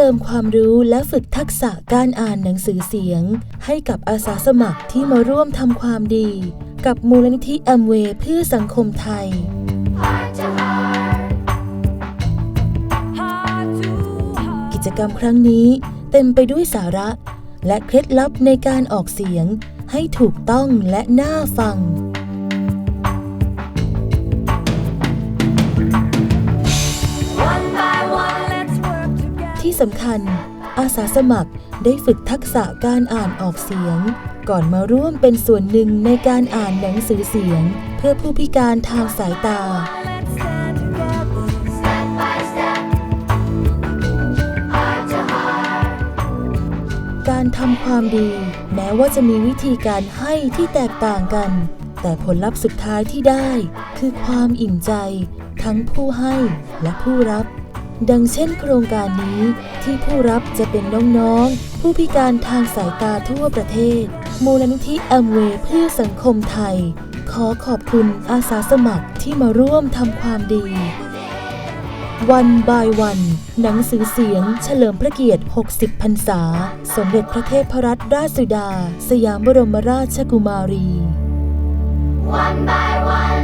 เติมความรู้และฝึกทักษะการอ่านหนังสือเสียง ให้กับอาสาสมัครที่มาร่วมทำความดี กับมูลนิธิแอมเวย์เพื่อสังคมไทย กิจกรรมครั้งนี้เต็มไปด้วยสาระ และเคล็ดลับในการออกเสียงให้ถูกต้องและน่าฟัง ที่สำคัญ อาสาสมัครได้ฝึกทักษะการอ่านออกเสียง ก่อนมาร่วมเป็นส่วนหนึ่งในการอ่านหนังสือเสียง เพื่อผู้พิการทางสายตาการทำความดี แม้ว่าจะมีวิธีการให้ที่แตกต่างกัน แต่ผลลัพธ์สุดท้ายที่ได้ คือความอิ่มใจ ทั้งผู้ให้และผู้รับ ดังเช่นโครงการนี้ที่ผู้รับจะเป็นน้องๆ ผู้พิการทางสายตาทั่วประเทศ มูลนิธิแอมเวย์เพื่อสังคมไทย ขอขอบคุณอาสาสมัครที่มาร่วมทำความดีวันบายวัน หนังสือเสียง เฉลิมพระเกียรติ 60 พรรษา สมเด็จพระเทพรัตนราชสุดา สยามบรมราชกุมารี One by one